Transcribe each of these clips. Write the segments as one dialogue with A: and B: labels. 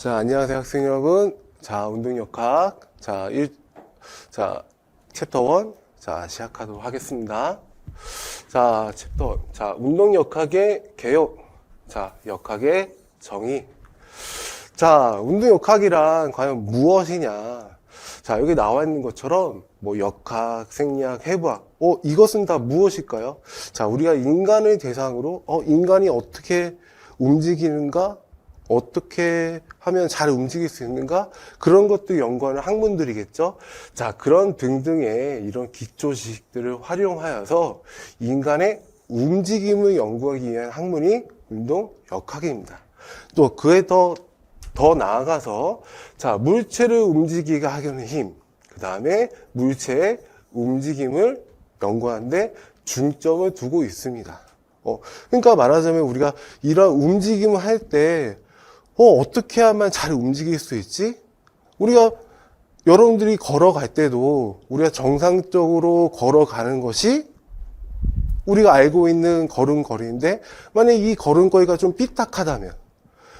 A: 자, 안녕하세요, 학생 여러분. 자, 운동역학. 자, 1, 자, 챕터 1. 자, 시작하도록 하겠습니다. 자, 챕터 1. 자, 운동역학의 개요. 자, 역학의 정의. 자, 운동역학이란 과연 무엇이냐? 자, 여기 나와 있는 것처럼 뭐 역학, 생리학, 해부학, 어, 이것은 다 무엇일까요? 자, 우리가 인간을 대상으로 어, 인간이 어떻게 움직이는가? 어떻게 하면 잘 움직일 수 있는가? 그런 것도 연구하는 학문들이겠죠? 자, 그런 등등의 이런 기초 지식들을 활용하여서 인간의 움직임을 연구하기 위한 학문이 운동 역학입니다. 또 그에 더, 더 나아가서 자, 물체를 움직이게 하려는 힘, 그 다음에 물체의 움직임을 연구하는데 중점을 두고 있습니다. 어, 그러니까 말하자면 우리가 이런 움직임을 할 때, 어, 어떻게 하면 잘 움직일 수 있지? 우리가, 여러분들이 걸어갈 때도 우리가 정상적으로 걸어가는 것이 우리가 알고 있는 걸음걸이인데, 만약에 이 걸음걸이가 좀 삐딱하다면,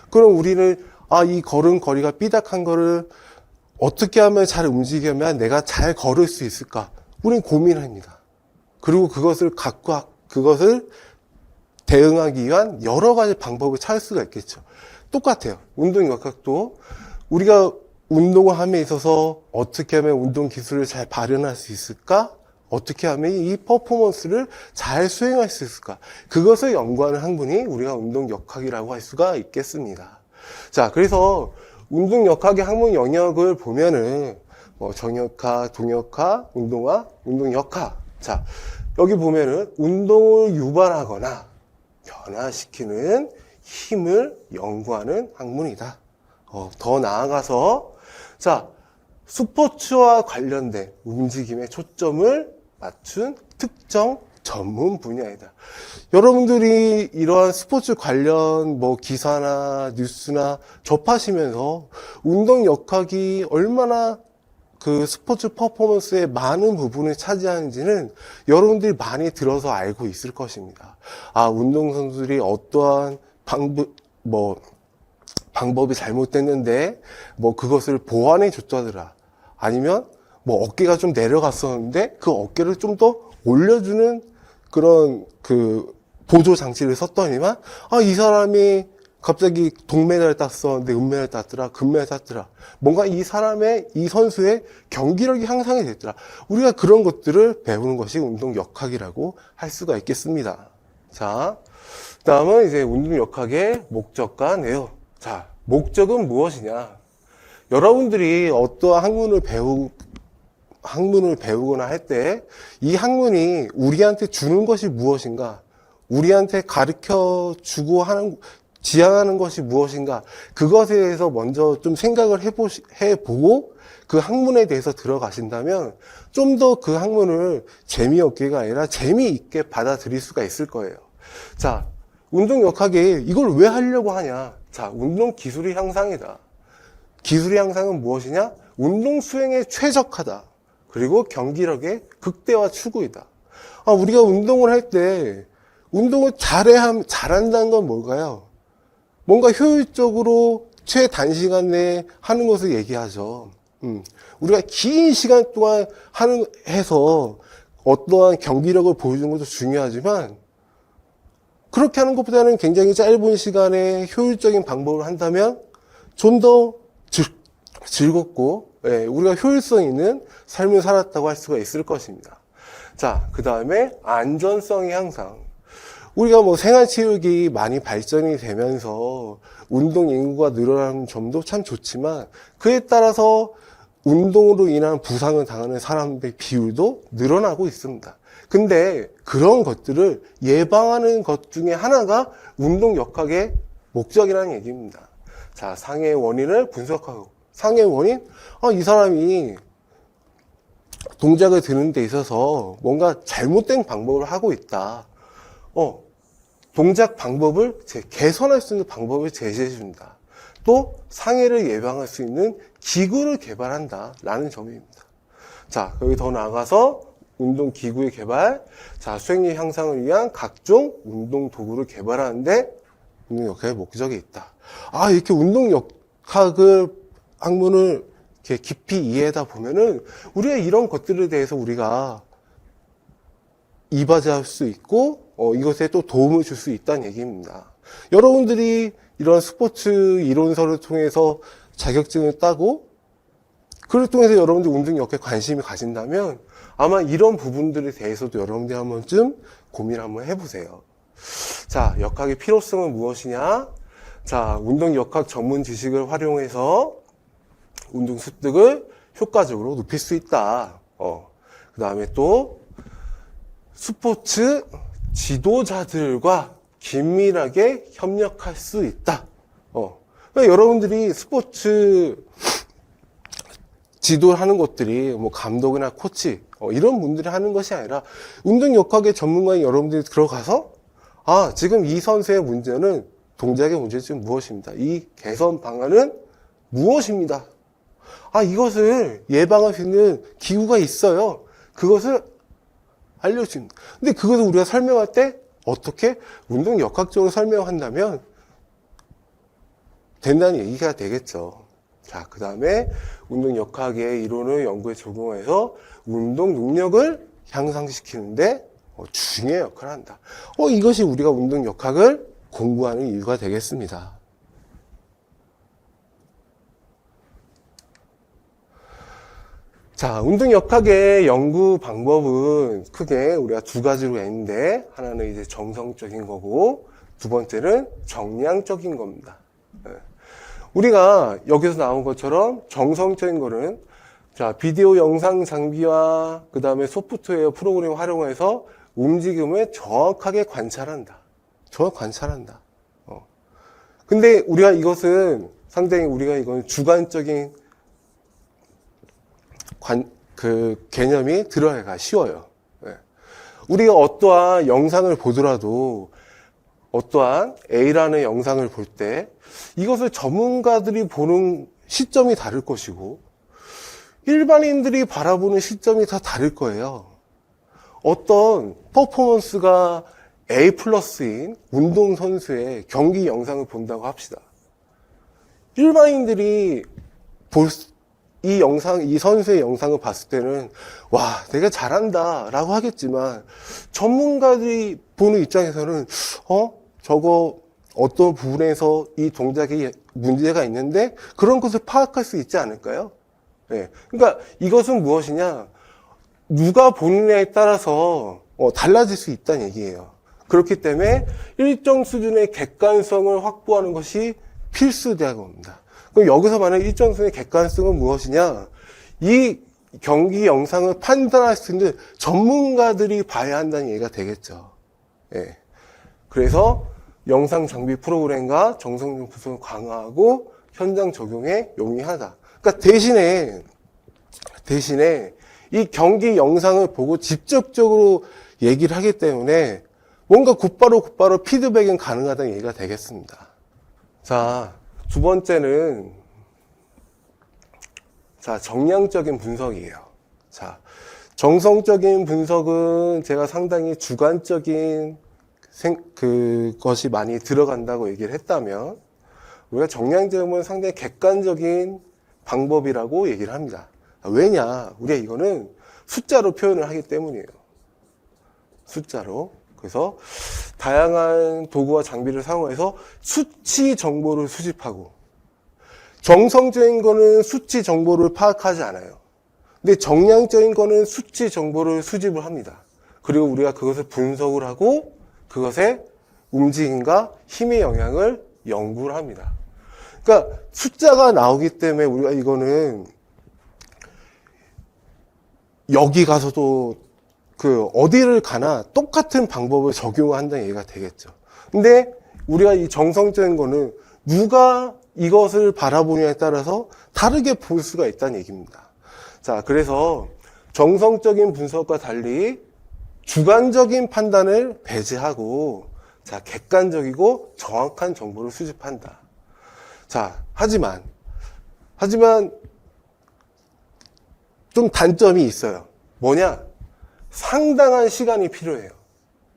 A: 그럼 우리는, 아, 이 걸음걸이가 삐딱한 거를 어떻게 하면 잘 움직이면 내가 잘 걸을 수 있을까? 우린 고민합니다. 그리고 그것을 갖고, 그것을 대응하기 위한 여러 가지 방법을 찾을 수가 있겠죠. 똑같아요. 운동 역학도 우리가 운동을 함에 있어서 어떻게 하면 운동 기술을 잘 발현할 수 있을까? 어떻게 하면 이 퍼포먼스를 잘 수행할 수 있을까? 그것을 연구하는 학문이 우리가 운동 역학이라고 할 수가 있겠습니다. 자, 그래서 운동 역학의 학문 영역을 보면은 뭐 정역학, 동역학, 운동학, 운동 역학. 자, 여기 보면은 운동을 유발하거나 변화시키는 힘을 연구하는 학문이다. 어, 더 나아가서 자 스포츠와 관련된 움직임에 초점을 맞춘 특정 전문 분야이다. 여러분들이 이러한 스포츠 관련 뭐 기사나 뉴스나 접하시면서 운동 역학이 얼마나 그 스포츠 퍼포먼스의 많은 부분을 차지하는지는 여러분들이 많이 들어서 알고 있을 것입니다. 아, 운동선수들이 어떠한 방법, 뭐, 방법이 잘못됐는데, 뭐, 그것을 보완해 줬다더라. 아니면, 뭐, 어깨가 좀 내려갔었는데, 그 어깨를 좀 더 올려주는 그런 그 보조 장치를 썼더니만, 아, 이 사람이 갑자기 동메달 땄었는데 은메달 땄더라, 금메달 땄더라. 뭔가 이 사람의, 이 선수의 경기력이 향상이 됐더라. 우리가 그런 것들을 배우는 것이 운동 역학이라고 할 수가 있겠습니다. 자, 다음은 이제 운동 역학의 목적과 내용. 자, 목적은 무엇이냐? 여러분들이 어떠한 학문을 배우, 학문을 배우거나 할 때 이 학문이 우리한테 주는 것이 무엇인가? 우리한테 가르쳐 주고 하는, 지향하는 것이 무엇인가? 그것에 대해서 먼저 좀 생각을 해보, 해보고 그 학문에 대해서 들어가신다면 좀 더 그 학문을 재미없게가 아니라 재미있게 받아들일 수가 있을 거예요. 자, 운동 역학에 이걸 왜 하려고 하냐? 자, 운동 기술이 향상이다. 기술의 향상은 무엇이냐? 운동 수행에 최적화다. 그리고 경기력의 극대화 추구이다. 아, 우리가 운동을 할 때, 운동을 잘해, 잘한다는 건 뭘까요? 뭔가 효율적으로 최단시간 내에 하는 것을 얘기하죠. 음, 우리가 긴 시간 동안 하는, 해서 어떠한 경기력을 보여주는 것도 중요하지만, 그렇게 하는 것보다는 굉장히 짧은 시간에 효율적인 방법을 한다면 좀 더 즐겁고 예, 우리가 효율성 있는 삶을 살았다고 할 수가 있을 것입니다. 자, 그 다음에 안전성의 향상. 우리가 뭐 생활체육이 많이 발전이 되면서 운동 인구가 늘어나는 점도 참 좋지만 그에 따라서 운동으로 인한 부상을 당하는 사람들의 비율도 늘어나고 있습니다. 근데 그런 것들을 예방하는 것 중에 하나가 운동 역학의 목적이라는 얘기입니다. 자, 상해의 원인을 분석하고, 상해의 원인? 아, 이 사람이 동작을 드는 데 있어서 뭔가 잘못된 방법을 하고 있다. 어, 동작 방법을 개선할 수 있는 방법을 제시해 준다. 또 상해를 예방할 수 있는 기구를 개발한다. 라는 점입니다. 자, 여기 더 나아가서 운동 기구의 개발, 자, 수행력 향상을 위한 각종 운동 도구를 개발하는데 운동 역학의 목적이 있다. 아, 이렇게 운동 역, 학을 학문을 이렇게 깊이 이해하다 보면은 우리가 이런 것들에 대해서 우리가 이바지할 수 있고 어, 이것에 또 도움을 줄 수 있다는 얘기입니다. 여러분들이 이런 스포츠 이론서를 통해서 자격증을 따고 그를 통해서 여러분들 운동역에 관심이 가진다면 아마 이런 부분들에 대해서도 여러분들이 한 번쯤 고민 한번 해보세요. 자, 역학의 필요성은 무엇이냐? 자, 운동 역학 전문 지식을 활용해서 운동 습득을 효과적으로 높일 수 있다. 어. 그 다음에 또 스포츠 지도자들과 긴밀하게 협력할 수 있다. 어. 그러니까 여러분들이 스포츠 지도하는 것들이 뭐 감독이나 코치 어, 이런 분들이 하는 것이 아니라 운동 역학의 전문가인 여러분들이 들어가서 아 지금 이 선수의 문제는 동작의 문제점 무엇입니다. 이 개선 방안은 무엇입니다. 아 이것을 예방할 수 있는 기구가 있어요. 그것을 알려줍니다. 근데 그것을 우리가 설명할 때 어떻게 운동 역학적으로 설명한다면 된다는 얘기가 되겠죠. 자, 그 다음에 운동 역학의 이론을 연구에 적용해서 운동 능력을 향상시키는데 어, 중요한 역할을 한다. 어, 이것이 우리가 운동 역학을 공부하는 이유가 되겠습니다. 자, 운동 역학의 연구 방법은 크게 우리가 두 가지로 있는데, 하나는 이제 정성적인 거고, 두 번째는 정량적인 겁니다. 예. 우리가 여기서 나온 것처럼 정성적인 거는, 자, 비디오 영상 장비와 그 다음에 소프트웨어 프로그램 활용해서 움직임을 정확하게 관찰한다. 정확 관찰한다. 어. 근데 우리가 이것은 상당히 우리가 이건 주관적인 관, 그 개념이 들어가기가 쉬워요. 예. 우리가 어떠한 영상을 보더라도 어떠한 A라는 영상을 볼 때 이것을 전문가들이 보는 시점이 다를 것이고 일반인들이 바라보는 시점이 다 다를 거예요. 어떤 퍼포먼스가 A 플러스인 운동선수의 경기 영상을 본다고 합시다. 일반인들이 볼, 이 영상, 이 선수의 영상을 봤을 때는, 와, 내가 잘한다, 라고 하겠지만, 전문가들이 보는 입장에서는, 어? 저거, 어떤 부분에서 이 동작이 문제가 있는데, 그런 것을 파악할 수 있지 않을까요? 예. 그러니까 이것은 무엇이냐? 누가 보느냐에 따라서 어, 달라질 수 있다는 얘기예요. 그렇기 때문에 일정 수준의 객관성을 확보하는 것이 필수되는 겁니다. 그럼 여기서 말하는 일정 수준의 객관성은 무엇이냐? 이 경기 영상을 판단할 수 있는 전문가들이 봐야 한다는 얘기가 되겠죠. 예. 그래서 영상 장비 프로그램과 정성용 구성을 강화하고 현장 적용에 용이하다. 그러니까 대신에 대신에 이 경기 영상을 보고 직접적으로 얘기를 하기 때문에 뭔가 곧바로 곧바로 피드백은 가능하다는 얘기가 되겠습니다. 자, 두 번째는 자, 정량적인 분석이에요. 자, 정성적인 분석은 제가 상당히 주관적인 생, 그 것이 많이 들어간다고 얘기를 했다면 우리가 정량적인 상당히 객관적인 방법이라고 얘기를 합니다. 왜냐? 우리가 이거는 숫자로 표현을 하기 때문이에요. 숫자로. 그래서 다양한 도구와 장비를 사용해서 수치 정보를 수집하고 정성적인 거는 수치 정보를 파악하지 않아요. 근데 정량적인 거는 수치 정보를 수집을 합니다. 그리고 우리가 그것을 분석을 하고 그것의 움직임과 힘의 영향을 연구를 합니다. 그러니까 숫자가 나오기 때문에 우리가 이거는 여기 가서도 그 어디를 가나 똑같은 방법을 적용한다는 얘기가 되겠죠. 근데 우리가 이 정성적인 거는 누가 이것을 바라보냐에 따라서 다르게 볼 수가 있다는 얘기입니다. 자, 그래서 정성적인 분석과 달리 주관적인 판단을 배제하고 자, 객관적이고 정확한 정보를 수집한다. 자, 하지만 하지만 좀 단점이 있어요. 뭐냐? 상당한 시간이 필요해요.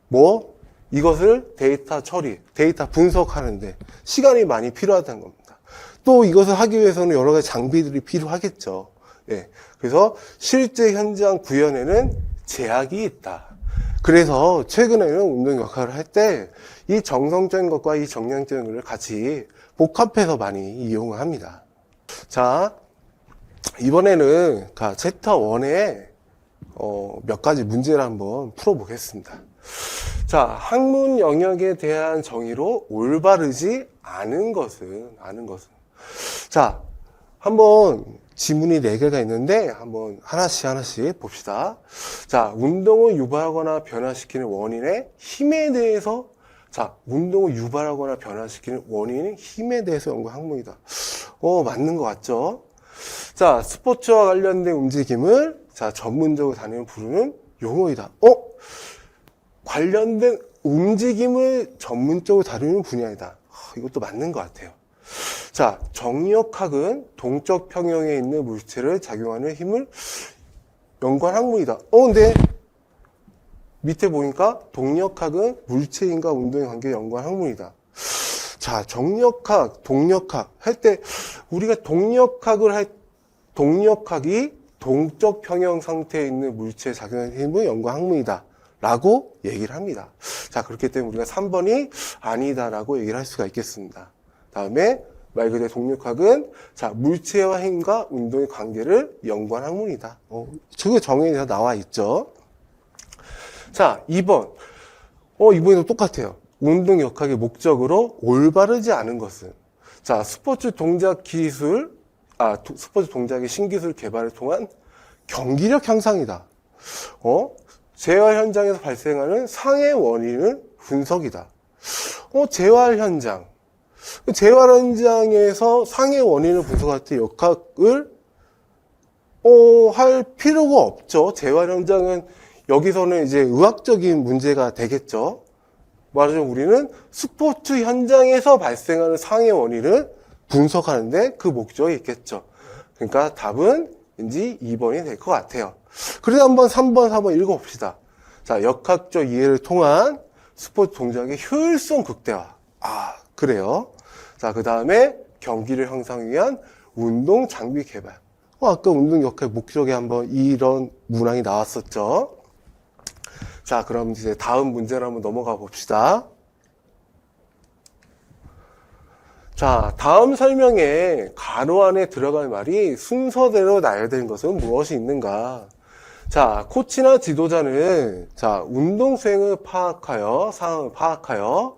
A: 뭐? 이것을 데이터 처리, 데이터 분석하는데 시간이 많이 필요하다는 겁니다. 또 이것을 하기 위해서는 여러 가지 장비들이 필요하겠죠. 예. 그래서 실제 현장 구현에는 제약이 있다. 그래서 최근에는 운동 역할을 할 때 이 정성적인 것과 이 정량적인 것을 같이 복합해서 많이 이용을 합니다. 자, 이번에는 가 챕터 1에 어, 몇 가지 문제를 한번 풀어보겠습니다. 자, 학문 영역에 대한 정의로 올바르지 않은 것은, 않은 것은. 자, 한번 지문이 4개가 있는데, 한번 하나씩 하나씩 봅시다. 자, 운동을 유발하거나 변화시키는 원인의 힘에 대해서, 자, 운동을 유발하거나 변화시키는 원인의 힘에 대해서 연구한 학문이다. 어, 맞는 것 같죠? 자, 스포츠와 관련된 움직임을, 자, 전문적으로 단위로 부르는 용어이다. 어? 관련된 움직임을 전문적으로 다루는 분야이다. 하, 이것도 맞는 것 같아요. 자, 정력학은 동적 평형에 있는 물체를 작용하는 힘을 연구한 학문이다. 어, 근데 밑에 보니까 동력학은 물체인과 운동의 관계를 연구한 학문이다. 자, 정력학, 동력학 할 때 우리가 동력학을 할 동력학이 동적 평형 상태에 있는 물체에 작용하는 힘을 연구한 학문이다. 라고 얘기를 합니다. 자, 그렇기 때문에 우리가 3번이 아니다라고 얘기를 할 수가 있겠습니다. 다음에 말 그대로 동력학은 자, 물체와 힘과 운동의 관계를 연구한 학문이다. 어, 저게 정의에 서 나와 있죠. 자, 2번. 어, 이번에도 똑같아요. 운동 역학의 목적으로 올바르지 않은 것은 자, 스포츠 동작 기술 아, 도- 스포츠 동작의 신기술 개발을 통한 경기력 향상이다. 어? 재활 현장에서 발생하는 상해 원인은 분석이다. 어, 재활 현장. 재활 현장에서 상해 원인을 분석할 때 역학을 어, 할 필요가 없죠. 재활 현장은 여기서는 이제 의학적인 문제가 되겠죠. 말하자면 우리는 스포츠 현장에서 발생하는 상해 원인을 분석하는데 그 목적이 있겠죠. 그러니까 답은 왠지 2번이 될 것 같아요. 그래서 한번 3번, 4번 읽어봅시다. 자, 역학적 이해를 통한 스포츠 동작의 효율성 극대화. 아, 그래요. 자, 그 다음에 경기를 향상하기 위한 운동 장비 개발. 어, 아까 운동 역할 목적에 한번 이런 문항이 나왔었죠. 자, 그럼 이제 다음 문제로 한번 넘어가 봅시다. 자, 다음 설명에 가로 안에 들어갈 말이 순서대로 되는 것은 무엇이 있는가? 자, 코치나 지도자는 자, 운동 수행을 파악하여 상황을 파악하여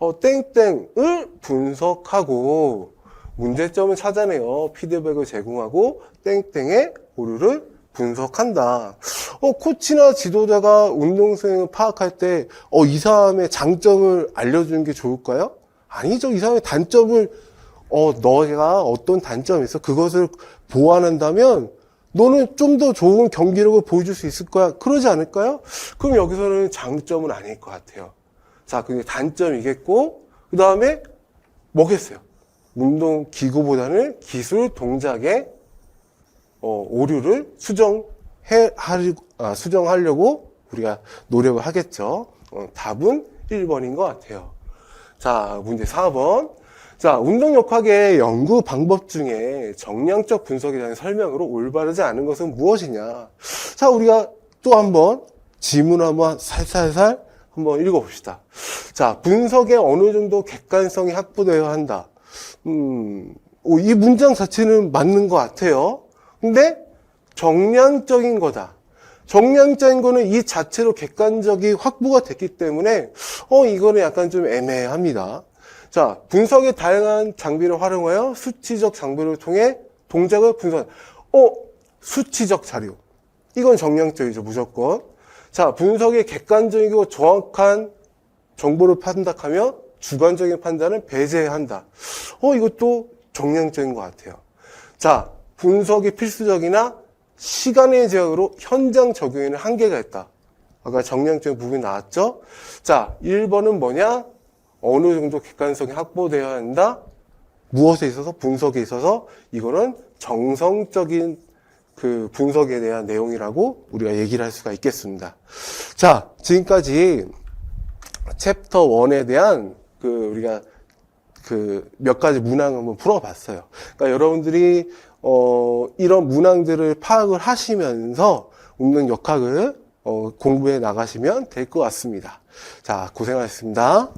A: 어, 땡땡을 분석하고 문제점을 찾아내어 피드백을 제공하고 땡땡의 오류를 분석한다. 어, 코치나 지도자가 운동 수행을 파악할 때, 어, 이 사람의 장점을 알려주는 게 좋을까요? 아니죠. 이 사람의 단점을, 어, 너가 어떤 있어? 그것을 보완한다면, 너는 좀 더 좋은 경기력을 보여줄 수 있을 거야. 그러지 않을까요? 그럼 여기서는 장점은 아닐 것 같아요. 자, 그게 단점이겠고, 그 다음에 뭐겠어요? 운동 기구보다는 기술 동작의 어, 오류를 수정해 하려, 아, 수정하려고 우리가 노력을 하겠죠. 어, 답은 1번인 것 같아요. 자, 문제 4번. 자, 운동 역학의 연구 방법 중에 정량적 분석에 대한 설명으로 올바르지 않은 것은 무엇이냐? 자, 우리가 또 한번 지문 한번 살살살 한번 읽어봅시다. 자, 분석에 어느 정도 객관성이 확보되어야 한다. 음, 오, 이 문장 자체는 맞는 것 같아요. 근데 정량적인 거다. 정량적인 거는 이 자체로 객관적이 확보가 됐기 때문에 어 이거는 약간 좀 애매합니다. 자 분석의 다양한 장비를 활용하여 수치적 장비를 통해 동작을 분석. 어 수치적 자료. 이건 정량적이죠 무조건. 자 분석의 객관적이고 정확한 정보를 판단하며 주관적인 판단을 배제한다. 어 이것도 정량적인 것 같아요. 자 분석이 필수적이나 시간의 제약으로 현장 적용에는 한계가 있다. 아까 정량적인 부분이 나왔죠? 자, 1번은 뭐냐? 어느 정도 객관성이 확보되어야 한다? 무엇에 있어서? 분석에 있어서 이거는 정성적인 그 분석에 대한 내용이라고 우리가 얘기를 할 수가 있겠습니다. 자, 지금까지 챕터 1에 대한 그 우리가 그 몇 가지 문항을 한번 풀어봤어요. 그러니까 여러분들이 어, 이런 문항들을 파악을 하시면서 운동 역학을 어, 공부해 나가시면 될 것 같습니다. 자, 고생하셨습니다.